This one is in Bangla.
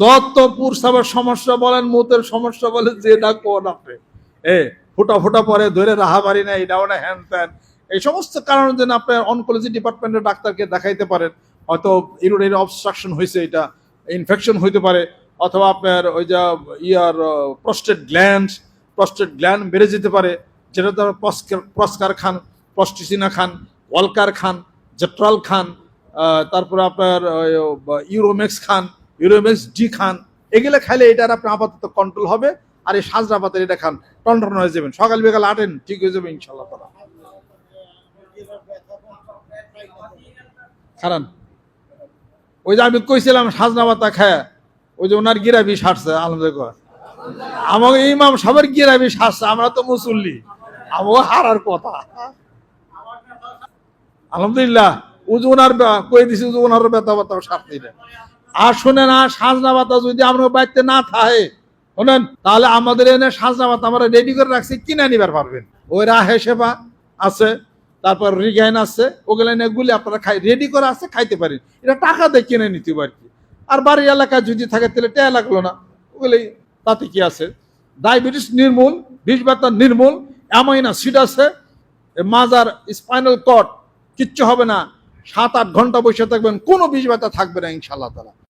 যত পুরসাবের সমস্যা বলেন, মুতের সমস্যা বলেন, যে না কোন আপনি। এ, ফোটা ফোটা পরে ধরে রাহা পারি না এটাও না হ্যান ত্যান। এই সমস্ত কারণের জন্য আপনার অনকোলজি ডিপার্টমেন্টের ডাক্তারকে দেখাইতে পারেন। হয়তো ইউরিনারি অবস্ট্রাকশন হয়েছে এটা ইনফেকশন হইতে পারে, অথবা আপনার ওই যা ইয়ার প্রস্টেট গ্ল্যান্ড প্রস্টেট গ্ল্যান্ড বেড়ে যেতে পারে। যেটা তো প্রস্কার খান প্রস্টিসিনা খান, ওয়ালকার খান, জেট্রাল খান তারপরে আপনার ইউরোমেক্স খান ইউরোমেক্স ডি খান, এগুলো খাইলে এটার আপনার আপাতত কন্ট্রোল হবে, আর এই সাজরা পাতের এটা খান, টন্টন হয়ে যাবেন। সকাল বিকাল আটেন, ঠিক হয়ে যাবে ইনশাল্লাহ তারা। খারান, ওই যে আমি কইছিলাম সাজনা পাতা খায়, ওই যে ওনার গিরাবি সারছে, আলহামদুলিল্লাহ আমাকে ইমাম সবার গিরাবি সারছে, আমরা তো মুসল্লি, আমাকে হারার কথা। আলহামদুলিল্লাহ উজুনার কই দিছি উজুনার ব্যথা ব্যথা সারতে আর শুনে না সাজনা পাতা যদি আমরা বাড়িতে না থাকে, শোনেন, তাহলে আমাদের এনে সাজনা পাতা আমরা রেডি করে রাখছি, কিনে নিবার পারবেন। ওই রাহে সেবা আছে, তারপর রিগাইন আছে, ওগুলো এনে গুলি আপনারা খাই রেডি করে আছে, খাইতে পারেন এটা টাকা দিয়ে কিনে নিতে পারি। আর বাড়ির এলাকায় যদি থাকে, তাহলে টেয়া লাগল না। ওগুলি, তাতে কি আছে? ডায়াবেটিস নির্মূল, বিষ ব্যথা নির্মূল, অ্যামাইনা সিড আছে মাজার স্পাইনাল কট কিচ্ছু হবে না। সাত আট ঘণ্টা বসে থাকবেন, কোনো বিষ ব্যথা থাকবে না ইনশাল্লাহ তালা